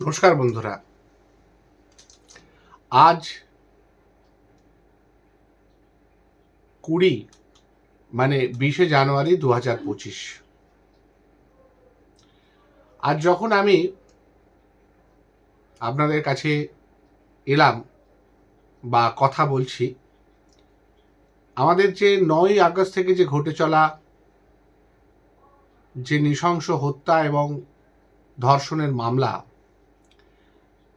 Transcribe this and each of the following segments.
নমস্কার বন্ধুরা। আজ কুড়ি মানে বিশে জানুয়ারি দু হাজার পঁচিশ। আজ যখন আমি আপনাদের কাছে এলাম বা কথা বলছি, আমাদের যে নয় আগস্ট থেকে যে ঘটে চলা যে নৃশংস হত্যা এবং ধর্ষণের মামলা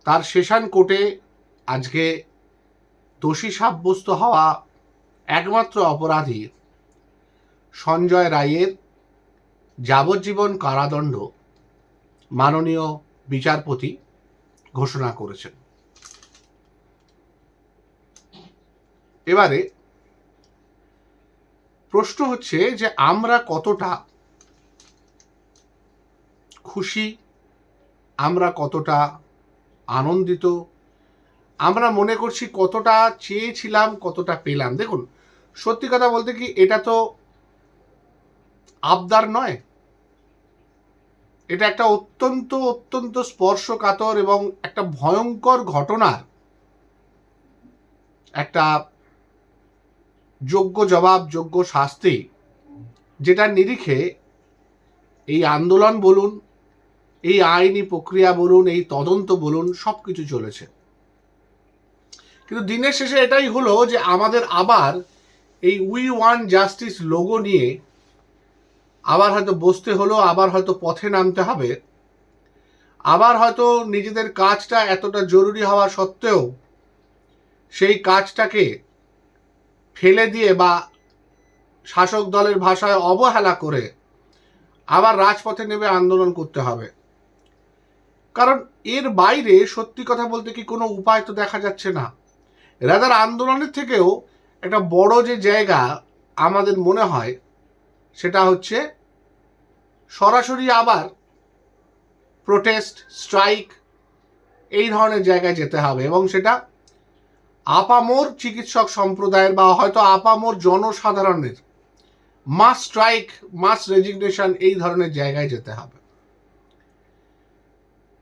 তার সেশন কোর্টে আজকে দোষী সাব্যস্ত হওয়া একমাত্র অপরাধী সঞ্জয় রায়ের যাবজ্জীবন কারাদণ্ড মাননীয় বিচারপতি ঘোষণা করেছেন। এবারে প্রশ্ন হচ্ছে যে আমরা কতটা খুশি, আমরা কতটা আনন্দিত। আমরা মনে করছি কতটা চেয়েছিলাম, কতটা পেলাম। দেখুন, সত্যি কথা বলতে কি, এটা তো আবদার নয়। এটা একটা অত্যন্ত অত্যন্ত স্পর্শকাতর এবং একটা ভয়ঙ্কর ঘটনার একটা যোগ্য জবাব, যোগ্য শাস্তি যেটার নিরিখে এই আন্দোলন বলুন এই আইনি প্রক্রিয়া বলুন, এই তদন্ত বলুন সব কিছু চলেছে। কিন্তু দিনের শেষে এটাই হলো যে আমাদের আবার এই উই ওয়ান জাস্টিস লোগো নিয়ে আবার হয়তো বসতে হলো, আবার হয়তো পথে নামতে হবে। আবার হয়তো নিজেদের কাজটা এতটা জরুরি হওয়া সত্ত্বেও সেই কাজটাকে ফেলে দিয়ে বা শাসক দলের ভাষায় অবহেলা করে আবার রাজপথে নেমে আন্দোলন করতে হবে। কারণ এর বাইরে সত্যি কথা বলতে কি কোনো উপায় তো দেখা যাচ্ছে না। রাদার আন্দোলনের থেকেও একটা বড় যে জায়গা আমাদের মনে হয়, সেটা হচ্ছে সরাসরি আবার প্রোটেস্ট স্ট্রাইক এই ধরনের জায়গায় যেতে হবে এবং সেটা আপামোর চিকিৎসক সম্প্রদায়ের বা হয়তো আপামোর জনসাধারণের মাস স্ট্রাইক মাস রেজিগনেশন এই ধরনের জায়গায় যেতে হবে।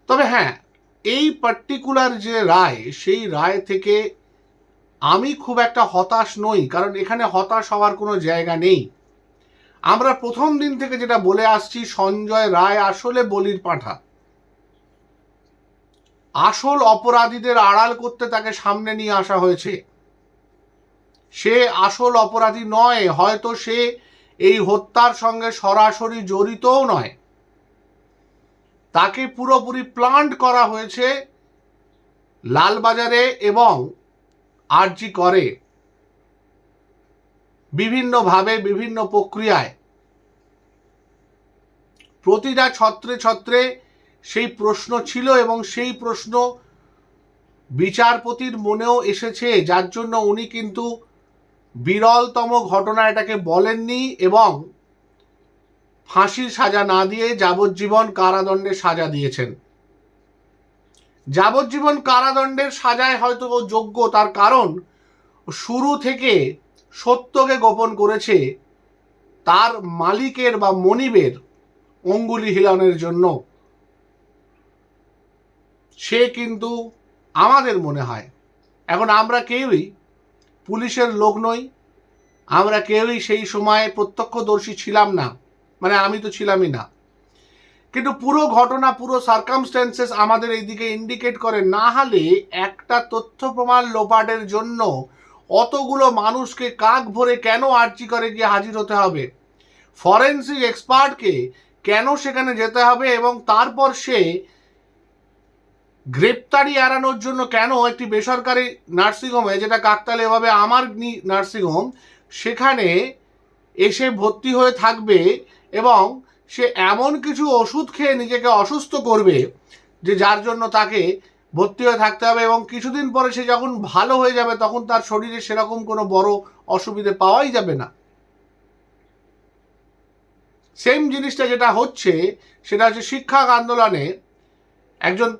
তবে হ্যাঁ এই পার্টিকুলার যে রায়, সেই রায় থেকে আমি খুব একটা হতাশ নই, কারণ এখানে হতাশ হওয়ার কোনো জায়গা নেই। আমরা প্রথম দিন থেকে যেটা বলে আসছি, সঞ্জয় রায় আসলে বলির পাঠা। আসল অপরাধীদের আড়াল করতে তাকে সামনে নিয়ে আসা হয়েছে। সে আসল অপরাধী নয়, হয়তো সে এই হত্যার সঙ্গে সরাসরি জড়িতও নয়। তাকে পুরোপুরি প্লান্ট করা হয়েছে লালবাজারে এবং আরজি করে। বিভিন্নভাবে, বিভিন্ন প্রক্রিয়ায়। প্রতিটা ছত্রে ছত্রে সেই প্রশ্ন ছিল এবং সেই প্রশ্ন বিচারপতির মনেও এসেছে, যার জন্য উনি কিন্তু বিরলতম ঘটনা এটাকে বলেননি এবং ফাঁসির সাজা না দিয়ে যাবজ্জীবন কারাদণ্ডের সাজা দিয়েছেন। যাবজ্জীবন কারাদণ্ডের সাজায় হয়তো ও যোগ্য, তার কারণ শুরু থেকে সত্যকে গোপন করেছে তার মালিকের বা মনিবের অঙ্গুলি হিলানোর জন্য। সে কিন্তু আমাদের মনে হয়। এখন আমরা কেউই পুলিশের লোক নই, আমরা কেউই সেই সময় প্রত্যক্ষদর্শী ছিলাম না। মানে আমি তো ছিলামই না। কিন্তু পুরো ঘটনা, পুরো সার্কামস্ট্যান্সেস আমাদের এইদিকে ইন্ডিকেট করে, না হলে একটা তথ্য প্রমাণ লোপাটের জন্য অতগুলো মানুষকে কাক ভরে কেন আর্জি করে গিয়ে হাজির হতে হবে? ফরেন্সিক এক্সপার্টকে কেন সেখানে যেতে হবে এবং তারপর সে গ্রেপ্তারি এড়ানোর জন্য কেন একটি বেসরকারি নার্সিংহোমে যেটা কাকতালে এভাবে আমার নার্সিংহোম সেখানে এসে ভর্তি হয়ে থাকবে এবং সে এমন কিছু ওষুধ খেয়ে নিজেকে অসুস্থ করবে যে যার জন্য তাকে ভর্তি হয়ে থাকতে হবে এবং কিছুদিন পরে সে যখন ভালো হয়ে যাবে তখন তার শরীরে সেরকম কোনো বড় অসুবিধে পাওয়াই যাবে না। সেম জিনিসটা যেটা হচ্ছে, সেটা হচ্ছে শিক্ষা আন্দোলনে একজন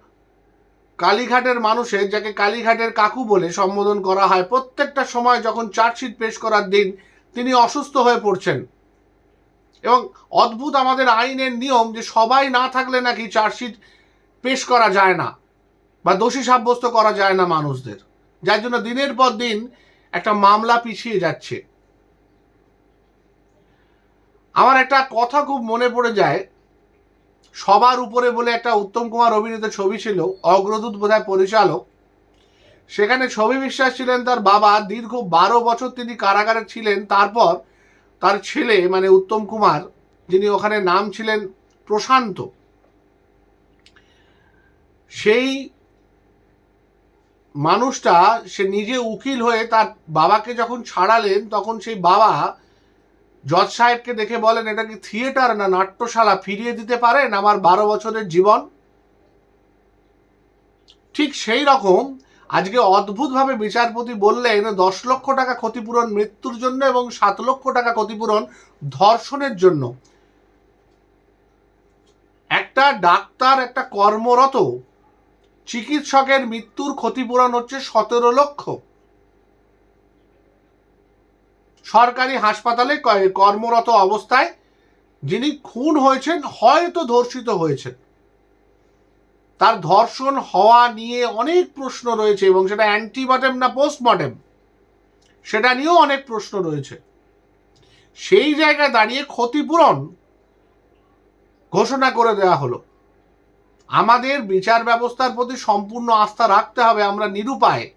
কালীঘাটের মানুষের, যাকে কালীঘাটের কাকু বলে সম্বোধন করা হয়, প্রত্যেকটা সময় যখন চার্জশিট পেশ করার দিন তিনি অসুস্থ হয়ে পড়ছেন। এবং অদ্ভুত আমাদের আইনের নিয়ম যে সবাই না থাকলে নাকি চার্জশিট পেশ করা যায় না বা দোষী সাব্যস্ত করা যায় না মানুষদের। যার জন্য দিনের পর দিন একটা মামলা পিছিয়ে যাচ্ছে। আমার একটা কথা খুব মনে পড়ে যায়। সবার উপরে বলে একটা উত্তম কুমার অভিনীত ছবি ছিল, অগ্রদূত বোধহয় পরিচালক। সেখানে ছবি বিশ্বাস ছিলেন তার বাবা। দীর্ঘ বারো বছর তিনি কারাগারে ছিলেন। তারপর তার ছেলে মানে উত্তম কুমার, যিনি ওখানে নাম ছিলেন প্রশান্ত, সেই মানুষটা, সে নিজে উকিল হয়ে তার বাবাকে যখন ছাড়ালেন, তখন সেই বাবা জজ সাহেবকে দেখে বলেন, এটা কি থিয়েটার না নাট্যশালা? ফিরিয়ে দিতে পারেন আমার বারো বছরের জীবন? ঠিক সেই রকম আজকে অদ্ভুতভাবে বিচারপতি বললেন, দশ লক্ষ টাকা ক্ষতিপূরণ মৃত্যুর জন্য এবং সাত লক্ষ টাকা ক্ষতিপূরণ ধর্ষণের জন্য। একটা ডাক্তার, একটা কর্মরত চিকিৎসকের মৃত্যুর ক্ষতিপূরণ হচ্ছে সতেরো লক্ষ। সরকারি হাসপাতালে কর্মরত অবস্থায় যিনি খুন হয়েছেন, হয়তো ধর্ষিত হয়েছেন। তার ধর্ষণ হওয়া নিয়ে অনেক প্রশ্ন রয়েছে এবং সেটা অ্যান্টিমর্টেম না পোস্টমর্টেম সেটা নিয়েও অনেক প্রশ্ন রয়েছে। সেই জায়গায় দাঁড়িয়ে ক্ষতিপূরণ ঘোষণা করে দেওয়া হলো। আমাদের বিচার ব্যবস্থার প্রতি সম্পূর্ণ আস্থা রাখতে হবে আমরা নিরুপায়।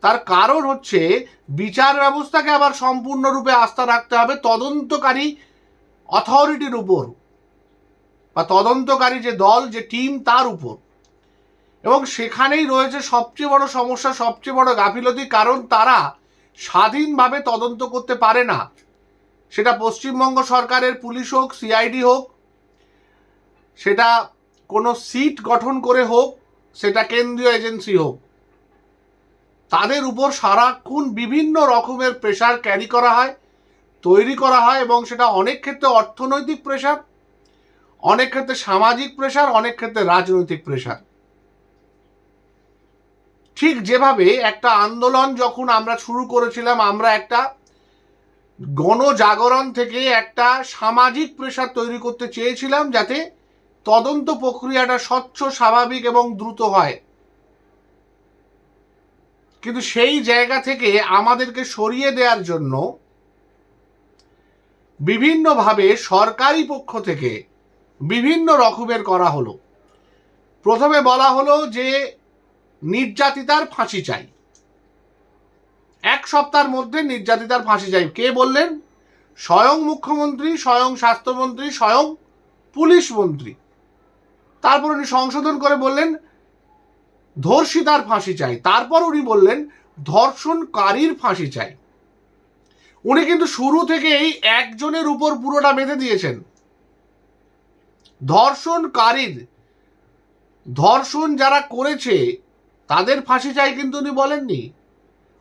তার কারণ হচ্ছে বিচার ব্যবস্থাকে আবার সম্পূর্ণরূপে আস্থা রাখতে হবে তদন্তকারী অথরিটির উপর। বা তদন্তকারী যে দল, যে টিম, তার উপর। এবং সেখানেই রয়েছে সবচেয়ে বড় সমস্যা, সবচেয়ে বড় গাফিলতি কারণ, তারা স্বাধীনভাবে তদন্ত করতে পারে না। সেটা পশ্চিমবঙ্গ সরকারের পুলিশ হোক, সিআইডি হোক, সেটা কোনো সিট গঠন করে হোক, সেটা কেন্দ্রীয় এজেন্সি হোক। তাদের উপর সারাক্ষণ বিভিন্ন রকমের প্রেশার ক্যারি করা হয়, তৈরি করা হয় এবং সেটা অনেক ক্ষেত্রে অর্থনৈতিক প্রেশার অনেক ক্ষেত্রে সামাজিক প্রেশার অনেক ক্ষেত্রে রাজনৈতিক প্রেশার ঠিক যেভাবে একটা আন্দোলন যখন আমরা শুরু করেছিলাম, আমরা একটা গণজাগরণ থেকে একটা সামাজিক প্রেশার তৈরি করতে চেয়েছিলাম যাতে তদন্ত প্রক্রিয়াটা স্বচ্ছ, স্বাভাবিক এবং দ্রুত হয়। কিন্তু সেই জায়গা থেকে আমাদেরকে সরিয়ে দেওয়ার জন্য বিভিন্নভাবে সরকারি পক্ষ থেকে বিভিন্ন রকমের করা হলো। প্রথমে বলা হলো যে নির্যাতিতার ফাঁসি চাই। এক সপ্তাহের মধ্যে নির্যাতিতার ফাঁসি চাই। কে বললেন? স্বয়ং মুখ্যমন্ত্রী, স্বয়ং স্বাস্থ্যমন্ত্রী, স্বয়ং পুলিশ মন্ত্রী। তারপর উনি সংশোধন করে বললেন, ধর্ষিতার ফাঁসি চাই। তারপর উনি বললেন, ধর্ষণকারীর ফাঁসি চাই। উনি কিন্তু শুরু থেকেই একজনের উপর পুরোটা বেঁধে দিয়েছেন। ধর্ষণকারীর, ধর্ষণ যারা করেছে, তাদের ফাঁসি চাই কিন্তু উনি বলেননি।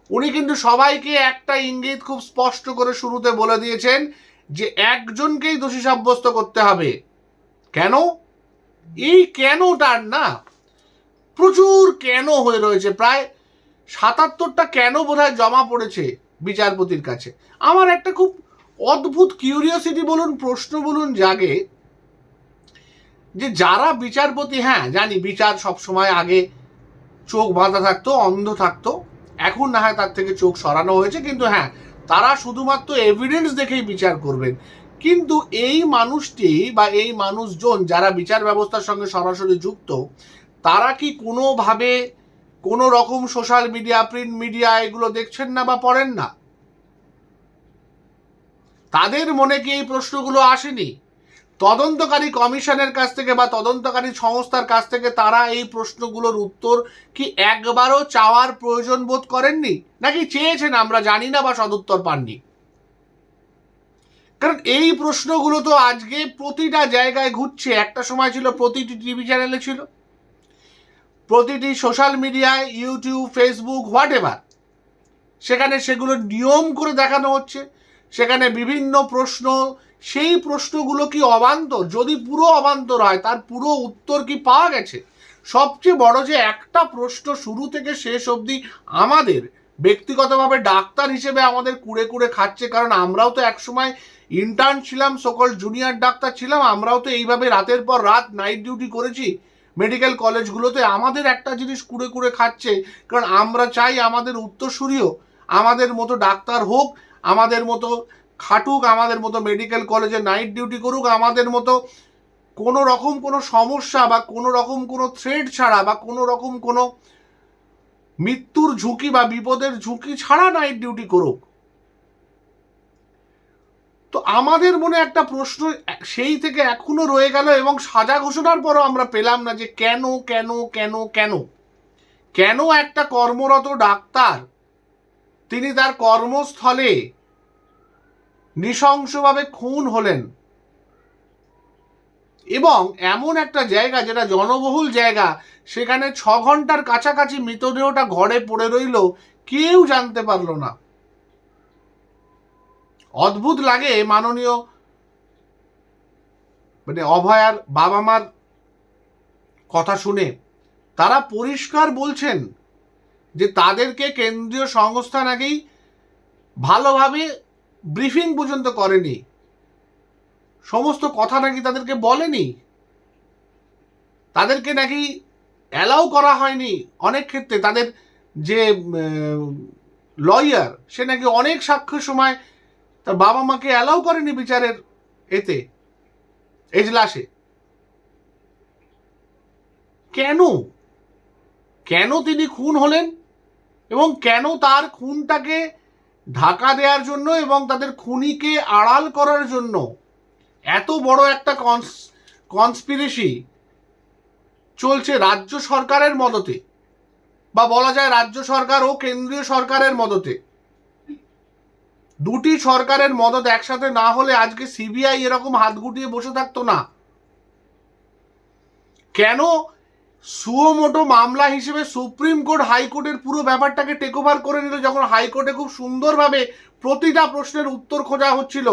উনি কিন্তু সবাইকে একটা ইঙ্গিত খুব স্পষ্ট করে শুরুতে বলে দিয়েছেন যে একজনকেই দোষী সাব্যস্ত করতে হবে। কেন? এই কেনটার না, প্রচুর কেন হয়ে রয়েছে। প্রায় সাতাত্তরটা কেন বোধহয় জমা পড়েছে বিচারপতির কাছে। আমার একটা খুব অদ্ভুত কিউরিওসিটি বলুন, প্রশ্ন বলুন জাগে যে যারা বিচারপতি হ্যাঁ জানি বিচার সব সময় আগে চোখ বাঁধা থাকতো, অন্ধ থাকতো। এখন না হয় তার থেকে চোখ সরানো হয়েছে, কিন্তু হ্যাঁ তারা শুধুমাত্র এভিডেন্স দেখেই বিচার করবেন। কিন্তু এই মানুষটি বা এই মানুষজন যারা বিচার ব্যবস্থার সঙ্গে সরাসরি যুক্ত, তারা কি কোনোভাবে কোনো রকম সোশ্যাল মিডিয়া প্রিন্ট মিডিয়া এগুলো দেখছেন না বা পড়েন না? তাদের মনে কি এই প্রশ্নগুলো আসেনি? তদন্তকারী কমিশনের কাছ থেকে বা তদন্তকারী সংস্থার কাছ থেকে তারা এই প্রশ্নগুলোর উত্তর কি একবারও চাওয়ার প্রয়োজন বোধ করেননি? নাকি চেয়েছেন আমরা জানি না বা সদুত্তর পাননি? কারণ এই প্রশ্নগুলো তো আজকে প্রতিটা জায়গায় ঘুরছে। একটা সময় ছিল, প্রতিটি টিভি চ্যানেলে ছিল। প্রতিটি সোশ্যাল মিডিয়ায় ইউটিউব, ফেসবুক, হোয়াট এভার। সেখানে সেগুলো নিয়ম করে দেখানো হচ্ছে। সেখানে বিভিন্ন প্রশ্ন, সেই প্রশ্নগুলো কি অবান্তর? যদি পুরো অবান্তর হয়, তার পুরো উত্তর কি পাওয়া গেছে? সবচেয়ে বড় যে একটা প্রশ্ন শুরু থেকে শেষ অবধি আমাদের, ব্যক্তিগতভাবে ডাক্তার হিসেবে আমাদের কুড়ে কুড়ে খাচ্ছে, কারণ আমরাও তো একসময় ইন্টার্ন ছিলাম সকল জুনিয়র ডাক্তার ছিলাম, আমরাও তো এইভাবে রাতের পর রাত নাইট ডিউটি করেছি মেডিকেল কলেজগুলোতে আমাদের একটা জিনিস কুড়ে কুড়ে খাচ্ছে, কারণ আমরা চাই আমাদের উত্তরসূরিও আমাদের মতো ডাক্তার হোক আমাদের মতো, খাটুক আমাদের মতো মেডিকেল কলেজে নাইট ডিউটি করুক আমাদের মতো, কোনো রকম কোনো সমস্যা বা কোনো রকম কোনো থ্রেড ছাড়া বা কোনো রকম কোনো মৃত্যুর ঝুঁকি বা বিপদের ঝুঁকি ছাড়া নাইট ডিউটি করুক। তো আমাদের মনে একটা প্রশ্ন সেই থেকে এখনও রয়ে গেল এবং সাজা ঘোষণার পরও আমরা পেলাম না যে কেন কেন কেন কেন? কেন একটা কর্মরত ডাক্তার তিনি তার কর্মস্থলে নৃশংসভাবে খুন হলেন। এবং এমন একটা জায়গা, যেটা জনবহুল জায়গা, সেখানে ছ ঘণ্টার কাছাকাছি মৃতদেহটা ঘরে পড়ে রইল, কেউ জানতে পারল না। অদ্ভুত লাগে মাননীয় মানে অভয়ার বাবা মার কথা শুনে। তারা পরিষ্কার বলছেন যে তাদেরকে কেন্দ্রীয় সংস্থা নাকি ভালোভাবে ব্রিফিং পর্যন্ত করেনি। সমস্ত কথা নাকি তাদেরকে বলেনি। তাদেরকে নাকি অ্যালাউ করা হয়নি অনেক ক্ষেত্রে। তাদের যে লয়ার, সে নাকি অনেক সাক্ষ্যের সময় তার বাবা মাকে অ্যালাউ করেনি বিচারের এতে, এজলাসে। কেন? কেন তিনি খুন হলেন? এবং কেন তার খুনটাকে ঢাকা দেওয়ার জন্য এবং তাদের খুনিকে আড়াল করার জন্য এত বড় একটা কনস কনস্পিরেসি চলছে রাজ্য সরকারের মদতে বা বলা যায় রাজ্য সরকার ও কেন্দ্রীয় সরকারের মদতে। দুটি সরকারের মদত একসাথে না হলে আজকে সিবিআই এরকম হাত গুটিয়ে বসে থাকতো না। কেন সুয়োমোটো মামলা হিসেবে সুপ্রিম কোর্ট হাইকোর্টের পুরো ব্যাপারটাকে টেক ওভার করে নিল যখন হাইকোর্টে খুব সুন্দরভাবে প্রতিটা প্রশ্নের উত্তর খোঁজা হচ্ছিল।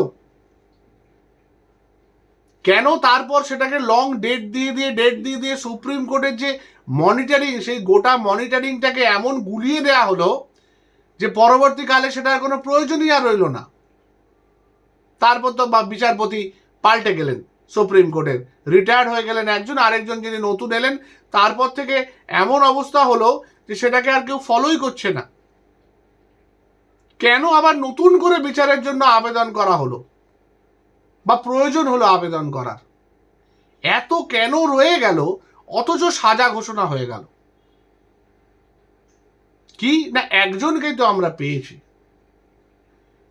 কেন তারপর সেটাকে লং ডেট দিয়ে দিয়ে ডেট দিয়ে দিয়ে সুপ্রিম কোর্টের যে মনিটরিং সেই গোটা মনিটরিংটাকে এমন গুলিয়ে দেওয়া হলো যে পরবর্তীকালে সেটার কোনো প্রয়োজনই আর রইল না। তারপর তো বিচারপতি পাল্টে গেলেন, সুপ্রিম কোর্টের। রিটায়ার্ড হয়ে গেলেন একজন, আরেকজন যিনি নতুন এলেন তারপর থেকে এমন অবস্থা হলো যে সেটাকে আর কেউ ফলোই করছে না। কেন আবার নতুন করে বিচারের জন্য আবেদন করা হলো? বা প্রয়োজন হলো আবেদন করার? এত কেন রয়ে গেল, অথচ সাজা ঘোষণা হয়ে গেল। কি না একজনকেই তো আমরা পেয়েছি।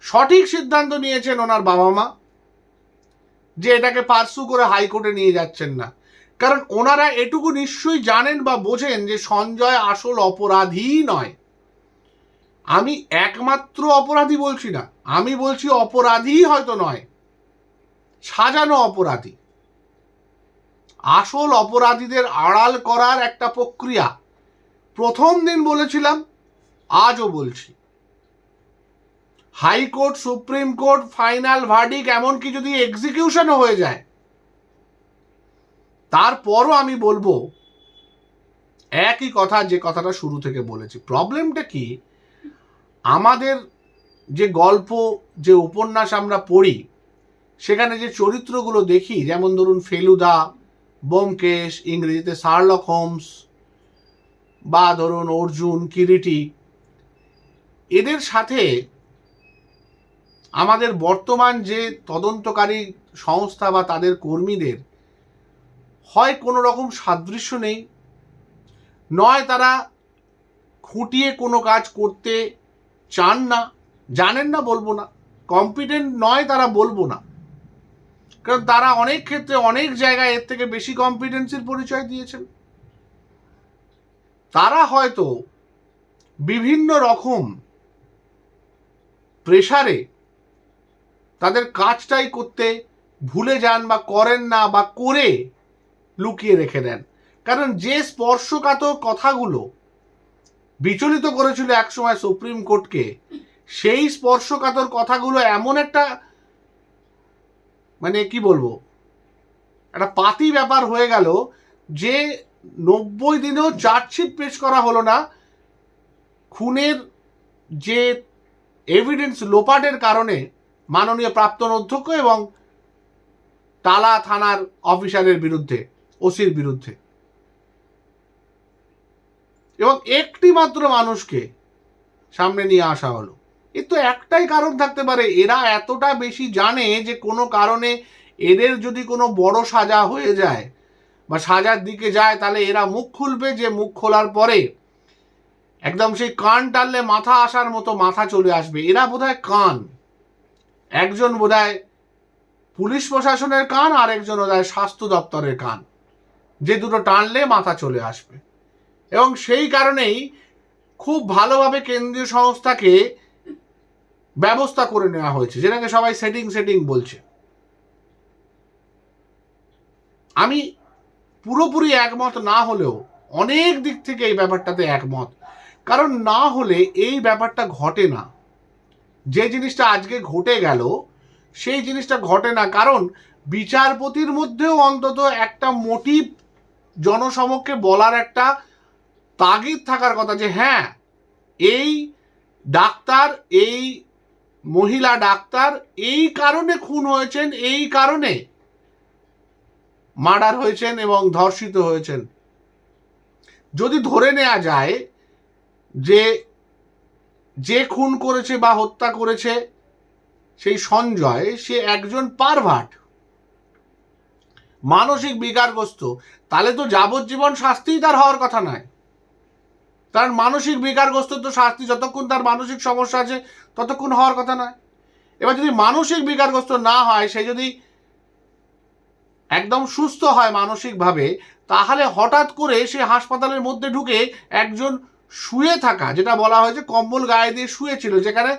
সঠিক সিদ্ধান্ত নিয়েছেন ওনার বাবা মা, যে এটাকে পার্সু করে হাইকোর্টে নিয়ে যাচ্ছেন না। কারণ ওনারা এটুকু নিশ্চয়ই জানেন বা বোঝেন যে সঞ্জয় আসল অপরাধী নয়। আমি একমাত্র অপরাধী বলছি না, আমি বলছি অপরাধী হয়তো নয়, সাজানো অপরাধী। আসল অপরাধীদের আড়াল করার একটা প্রক্রিয়া। প্রথম দিন বলেছিলাম, আজও বলছি। High court, supreme court, final verdict এমনকি যদি এক্সিকিউশনও হয়ে যায় তারপরও আমি বলব, একই কথা যে কথাটা শুরু থেকে বলেছি। প্রবলেমটা কি? আমাদের যে গল্প, যে উপন্যাস আমরা পড়ি, সেখানে যে চরিত্রগুলো দেখি, যেমন ধরুন ফেলুদা বোমকেশ ইংরেজিতে শার্লক হোমস, বা ধরুন অর্জুন, কিরিটি, এদের সাথে আমাদের বর্তমান যে তদন্তকারী সংস্থা বা তাদের কর্মীদের হয় কোনো রকম সাদৃশ্য নেই, নয় তারা খুঁটিয়ে কোনো কাজ করতে চান না, জানেন না বলব না কম্পিটেন্ট নয় তারা বলব না। কারণ তারা অনেক ক্ষেত্রে অনেক জায়গায় এর থেকে বেশি কম্পিটেন্সির পরিচয় দিয়েছেন। তারা হয়তো বিভিন্ন রকম প্রেশারে তাদের কাজটাই করতে ভুলে যান বা করেন না বা করে লুকিয়ে রেখে দেন। কারণ যে স্পর্শকাতর কথাগুলো বিচলিত করেছিল একসময় সুপ্রিম কোর্টকে, সেই স্পর্শকাতর কথাগুলো এমন একটা মানে কি বলব, একটা পাতি ব্যাপার হয়ে গেল যে নব্বই দিনেও চার্জশিট পেশ করা হলো না। খুনের যে এভিডেন্স লোপাটের কারণে মাননীয় প্রাক্তন অধ্যক্ষ এবং তালা থানার অফিসারের বিরুদ্ধে। ওসির বিরুদ্ধে। এবং একটি মাত্র মানুষকে সামনে নিয়ে আসা হলো। এর তো একটাই কারণ থাকতে পারে, এরা এতটা বেশি জানে যে কোনো কারণে এদের যদি কোনো বড় সাজা হয়ে যায় বা সাজার দিকে যায়, তাহলে এরা মুখ খুলবে যে মুখ খোলার পরে একদম সেই কান টানলে মাথা আসার মতো মাথা চলে আসবে। এরা বোধহয় কান। একজন বোধহয় পুলিশ প্রশাসনের কান আর একজন বোধহয় স্বাস্থ্য দপ্তরের কান। যে দুটো টানলে মাথা চলে আসবে। এবং সেই কারণেই খুব ভালোভাবে কেন্দ্রীয় সংস্থাকে ব্যবস্থা করে নেওয়া হয়েছে, যেটাকে সবাই সেটিং সেটিং বলছে। আমি পুরোপুরি একমত না হলেও অনেক দিক থেকে এই ব্যাপারটাতে একমত। কারণ না হলে এই ব্যাপারটা ঘটে না। যে জিনিসটা আজকে ঘটে গেল, সেই জিনিসটা ঘটে না। কারণ বিচারপতির মধ্যেও অন্তত একটা মোটিভ জনসমক্ষে বলার একটা তাগিদ থাকার কথা যে হ্যাঁ এই ডাক্তার, এই মহিলা ডাক্তার এই কারণে খুন হয়েছেন, এই কারণে মার্ডার হয়েছেন এবং ধর্ষিত হয়েছেন। যদি ধরে নেওয়া যায় যে যে খুন করেছে বা হত্যা করেছে সেই সঞ্জয়, সে একজন পারভাট, মানসিক বিকারগ্রস্ত। তাহলে তো যাবজ্জীবন শাস্তিই তার হওয়ার কথা নয়। তার মানসিক বিকারগ্রস্ত তো শাস্তি, যতক্ষণ তার মানসিক সমস্যা আছে, ততক্ষণ হওয়ার কথা নয়। এবার যদি মানসিক বিকারগ্রস্ত না হয়, সে যদি একদম সুস্থ হয় মানসিকভাবে, তাহলে হঠাৎ করে সে হাসপাতালের মধ্যে ঢুকে একজন শুয়ে থাকা, যেটা বলা হয়েছে কম্বল গায়ে দিয়ে শুয়েছিল, যেখানে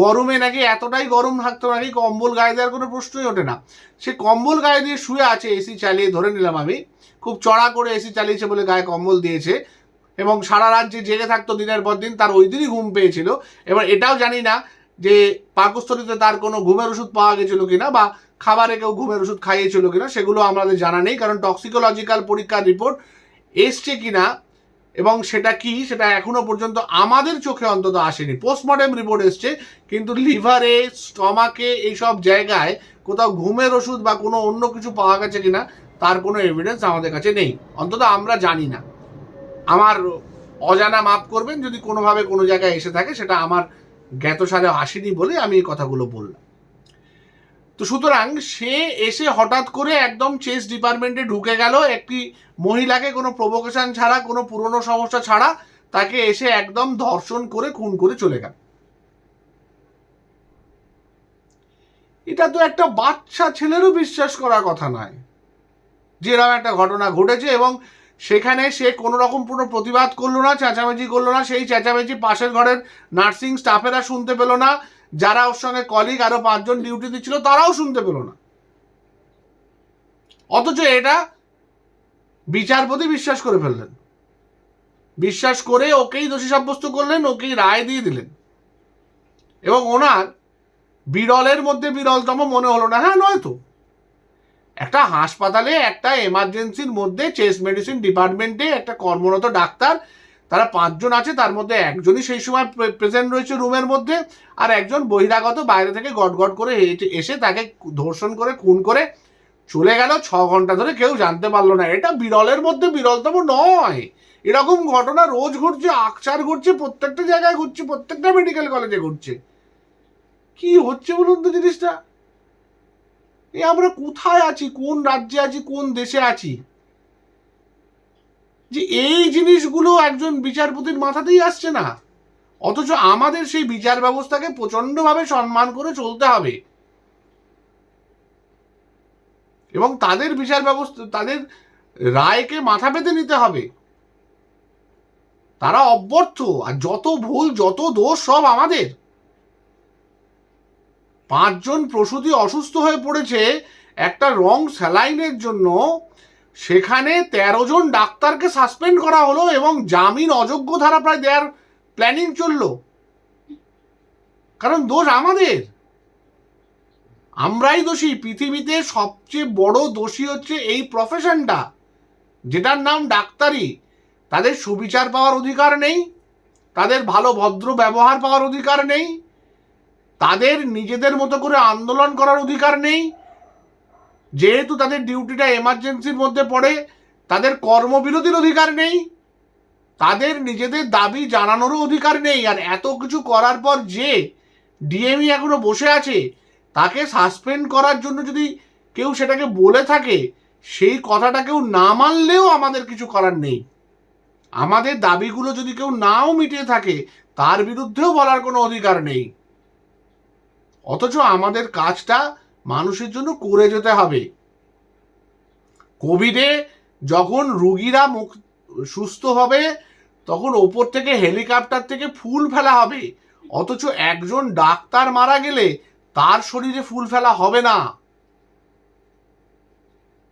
গরমে নাকি এতটাই গরম থাকতো নাকি কম্বল গায়ে দেওয়ার কোনো প্রশ্নই ওঠে না। সে কম্বল গায়ে দিয়ে শুয়ে আছে, এসি চালিয়ে ধরে নিলাম আমি। খুব চড়া করে এসি চালিয়েছে বলে গায়ে কম্বল দিয়েছে। এবং সারা রাত যে জেগে থাকতো দিনের পর দিন, তার ওই দিনই ঘুম পেয়েছিল। এবার এটাও জানি না যে পাকস্থলীতে তার কোনো ঘুমের ওষুধ পাওয়া গেছিল কিনা বা খাবারে কেউ ঘুমের ওষুধ খাইয়েছিল কিনা, সেগুলো আমাদের জানা নেই, কারণ টক্সিকোলজিক্যাল পরীক্ষার রিপোর্ট এসছে কিনা এবং সেটা কি, সেটা এখনও পর্যন্ত আমাদের চোখে অন্তত আসেনি। পোস্টমর্টেম রিপোর্ট এসছে, কিন্তু লিভারে, স্টমাকে এইসব জায়গায় কোথাও ঘুমের ওষুধ বা কোনো অন্য কিছু পাওয়া গেছে কিনা তার কোনো এভিডেন্স আমাদের কাছে নেই। অন্তত আমরা জানি না। আমার অজানা মাপ করবেন, যদি কোনোভাবে কোনো জায়গায় এসে থাকে, সেটা আমার জ্ঞাতসারে আসেনি বলে আমি এই কথাগুলো বললাম। তো সুতরাং সে এসে হঠাৎ করে একদম চেস ডিপার্টমেন্টে ঢুকে গেল। একটি মহিলাকে কোনো প্রভোকেশন ছাড়া, কোনো পুরনো সমস্যা ছাড়া তাকে এসে একদম ধর্ষণ করে, খুন করে চলে গেল। এটা তো একটা বাচ্চা ছেলেরও বিশ্বাস করার কথা নয়। যে এরকম একটা ঘটনা ঘটেছে এবং সেখানে সে কোনো রকম কোনো প্রতিবাদ করল না, চেঁচামেচি করল না, সেই চেঁচামেচি পাশের ঘরের নার্সিং স্টাফেরা শুনতে পেল না, যারা ওর সঙ্গে কলিগ আরও পাঁচজন ডিউটি দিচ্ছিল, তারাও শুনতে পেল না। অথচ এটা বিচারপতি বিশ্বাস করে ফেললেন। বিশ্বাস করে ওকেই দোষী সাব্যস্ত করলেন, ওকেই রায় দিয়ে দিলেন। এবং ওনার বিরলের মধ্যে বিরলতম মনে হলো না। হ্যাঁ নয় তো। একটা হাসপাতালে, একটা এমার্জেন্সির মধ্যে চেস্ট মেডিসিন ডিপার্টমেন্টে একটা কর্মরত ডাক্তার, তারা পাঁচজন আছে, তার মধ্যে একজনই সেই সময় প্রেজেন্ট রয়েছে রুমের মধ্যে, আর একজন বহিরাগত বাইরে থেকে গট গট করে এসে তাকে ধর্ষণ করে, খুন করে চলে গেল, ছ ঘণ্টা ধরে কেউ জানতে পারল না। এটা বিরলের মধ্যে বিরলতম নয়। এরকম ঘটনা রোজ ঘটছে আকচার ঘটছে, প্রত্যেকটা জায়গায় ঘটছে, প্রত্যেকটা মেডিকেল কলেজে ঘটছে। কি হচ্ছে বলুন তো জিনিসটা? এ আমরা কোথায় আছি? কোন রাজ্যে আছি? কোন দেশে আছি? যে এই জিনিসগুলো একজন বিচারপতির মাথাতেই আসছে না। অথচ আমাদের সেই বিচার ব্যবস্থাকে প্রচন্ডভাবে সম্মান করে চলতে হবে। এবং তাদের বিচার ব্যবস্থা, তাদের রায়কে মাথা পেতে নিতে হবে। তারা অব্যর্থ আর যত ভুল, যত দোষ সব আমাদের। পাঁচজন প্রসূতি অসুস্থ হয়ে পড়েছে, একটা রং স্যালাইনের জন্য। সেখানে তেরো জন ডাক্তারকে সাসপেন্ড করা হলো এবং জামিন অযোগ্য ধারা প্রায় দেওয়ার প্ল্যানিং চলল। কারণ দোষ আমাদের। আমরাই দোষী। পৃথিবীতে সবচেয়ে বড় দোষী হচ্ছে এই প্রফেশনটা যেটার নাম ডাক্তারি। তাদের সুবিচার পাওয়ার অধিকার নেই, তাদের ভালো ভদ্র ব্যবহার পাওয়ার অধিকার নেই তাদের নিজেদের মতো করে আন্দোলন করার অধিকার নেই। যেহেতু তাদের ডিউটিটা এমার্জেন্সির মধ্যে পড়ে, তাদের কর্মবিরতির অধিকার নেই, তাদের নিজেদের দাবি জানানোরও অধিকার নেই। আর এত কিছু করার পর যে ডিএমই এখনও বসে আছে, তাকে সাসপেন্ড করার জন্য যদি কেউ সেটাকে বলে থাকে, সেই কথাটা কেউ না মানলেও আমাদের কিছু করার নেই। আমাদের দাবিগুলো যদি কেউ নাও মিটিয়ে থাকে, তার বিরুদ্ধেও বলার কোনো অধিকার নেই। অথচ আমাদের কাজটা মানুষের জন্য করে যেতে হবে। কোভিডে যখন রুগীরা মুখ, সুস্থ হবে, তখন ওপর থেকে হেলিকপ্টার থেকে ফুল ফেলা হবে। অথচ একজন ডাক্তার মারা গেলে তার শরীরে ফুল ফেলা হবে না।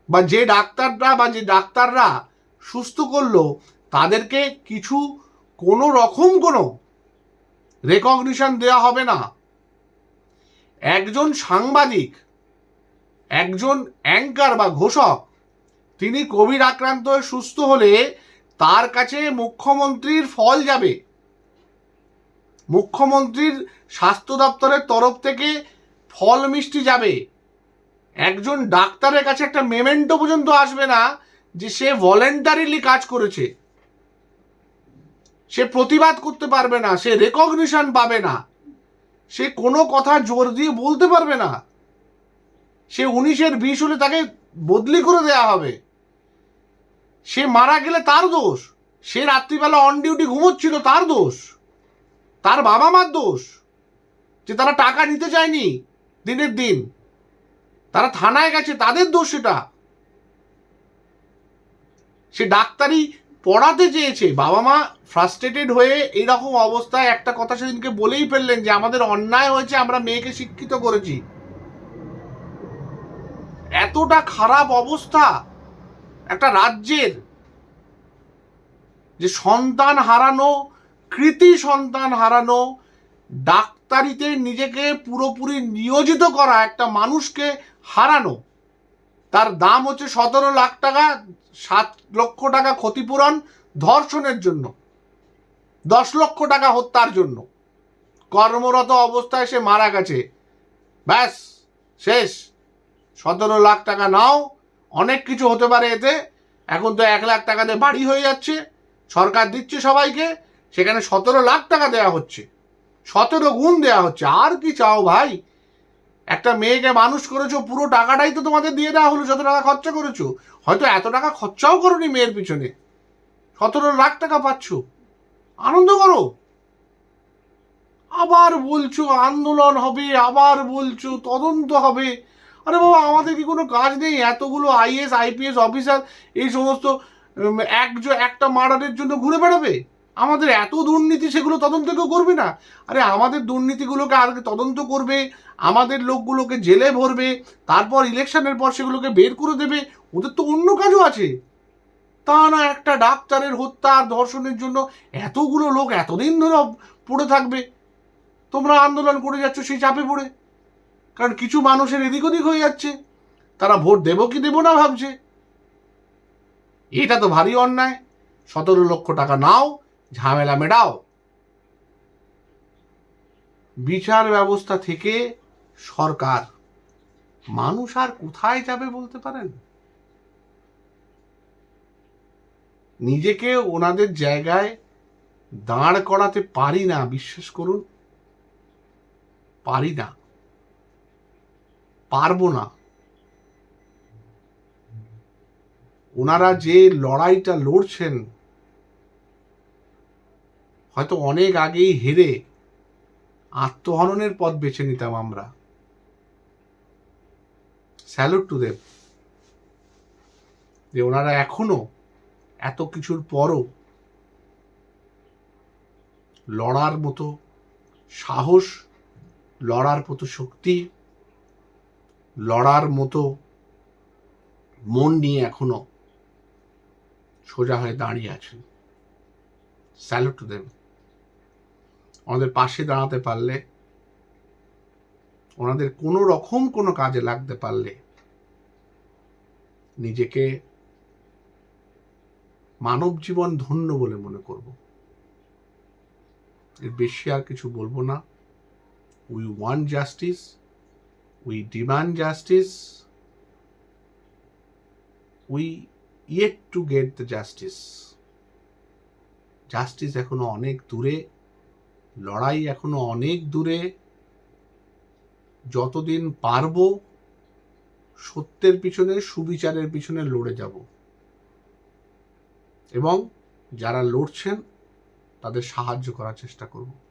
বা যে ডাক্তাররা বা যে ডাক্তাররা সুস্থ করল, তাদেরকে কিছু কোনো রকম কোনো রেকগনিশন দেওয়া হবে না। একজন সাংবাদিক, একজন অ্যাঙ্কার বা ঘোষক, তিনি কোভিড আক্রান্ত হয়ে সুস্থ হলে তার কাছে মুখ্যমন্ত্রীর ফল যাবে। মুখ্যমন্ত্রীর স্বাস্থ্য দপ্তরের তরফ থেকে ফল মিষ্টি যাবে। একজন ডাক্তারের কাছে একটা মেমেন্টো পর্যন্ত আসবে না যে সে ভলেন্টারিলি কাজ করেছে। সে প্রতিবাদ করতে পারবে না, সে রেকগনিশন পাবে না। সে কোনো কথা জোর দিয়ে বলতে পারবে না। সে উনিশের বিষ হলে তাকে বদলি করে দেয়া হবে। সে মারা গেলে তার দোষ। সে রাত্রিবেলা অন ডিউটি ঘুমোচ্ছিল, তার দোষ। তার বাবা মার দোষ। যে তারা টাকা নিতে চায়নি দিনের দিন। তারা থানায় গেছে, তাদের দোষ সেটা। সে ডাক্তারি পড়াতে চেয়েছে। বাবা মা ফ্রাস্ট্রেটেড হয়ে এইরকম অবস্থায় একটা কথা সেদিনকে বলেই ফেললেন যে, আমাদের অন্যায় হয়েছে, আমরা মেয়েকে শিক্ষিত করেছি। এতটা খারাপ অবস্থা একটা রাজ্যের যে সন্তান হারানো, কৃতি সন্তান হারানো, ডাক্তারিতে নিজেকে পুরোপুরি নিয়োজিত করা একটা মানুষকে হারানো, তার দাম হচ্ছে সতেরো লাখ টাকা সাত লক্ষ টাকা ক্ষতিপূরণ ধর্ষণের জন্য, দশ লক্ষ টাকা হত্যার জন্য। কর্মরত অবস্থায় সে মারা গেছে। ব্যাস, শেষ। সতেরো লাখ টাকা নাও, অনেক কিছু হতে পারে এতে। এখন তো এক লাখ টাকা দিয়ে বাড়ি হয়ে যাচ্ছে। সরকার দিচ্ছে সবাইকে, সেখানে সতেরো লাখ টাকা দেওয়া হচ্ছে। সতেরো গুণ দেওয়া হচ্ছে। আর কি চাও ভাই? একটা মেয়েকে মানুষ করেছ, পুরো টাকাটাই তো তোমাদের দিয়ে দেওয়া হলো, যত টাকা খরচা করেছ। হয়তো এত টাকা খরচাও করনি মেয়ের পিছনে। সতেরো লাখ টাকা পাচ্ছ। আনন্দ করো। আবার বলছো আন্দোলন হবে, আবার বলছো তদন্ত হবে। আরে বাবা, আমাদের কি কোনো কাজ নেই? এতগুলো আইএস, আইপিএস অফিসার, এই সমস্ত একজন একটা মার্ডারের জন্য ঘুরে বেড়াবে? আমাদের এত দুর্নীতি সেগুলো তদন্ত কেউ করবে না। আরে আমাদের দুর্নীতিগুলোকে আগে তদন্ত করবে, আমাদের লোকগুলোকে জেলে ভরবে, তারপর ইলেকশনের পর সেগুলোকে বের করে দেবে, ওদের তো অন্য কাজও আছে। তা না একটা ডাক্তারের হত্যা আর ধর্ষণের জন্য এতগুলো লোক এতদিন ধরে পড়ে থাকবে। তোমরা আন্দোলন করে যাচ্ছ সেই চাপে পড়ে। কারণ কিছু মানুষের এদিক ওদিক হয়ে যাচ্ছে। তারা ভোট দেবো কি দেবো না ভাবছে। এটা তো ভারী অন্যায়। সতেরো লক্ষ টাকা নাও ঝামেলা মেটাও। বিচার ব্যবস্থা থেকে সরকার। মানুষ আর কোথায় যাবে বলতে পারেন? নিজেকে ওনাদের জায়গায় দাঁড় করাতে পারি না, বিশ্বাস করুন। পারি না। পারব না। ওনারা যে লড়াইটা লড়ছেন হয়তো অনেক আগেই হেরে আত্মহননের পথ বেছে নিতাম আমরা। স্যালুট টু দেব যে ওনারা এখনও এত কিছুর পরও লড়ার মতো সাহস, লড়ার মতো শক্তি, লড়ার মতো মন নিয়ে এখনও সোজা হয়ে দাঁড়িয়ে আছেন। স্যালুট টু দেম আমাদের পাশে দাঁড়াতে পারলে, ওনাদের কোনো রকম কোনো কাজে লাগতে পারলে, নিজেকে মানব জীবন ধন্য বলে মনে করব। এর বেশি আর কিছু বলব না। We want justice we demand justice we yet to get the justice justice এখনও অনেক দূরে। লড়াই এখনও অনেক দূরে। যতদিন পারব, সত্যের পিছনে, সুবিচারের পিছনে লড়ে যাব। এবং যারা লড়ছেন, তাদের সাহায্য করার চেষ্টা করব।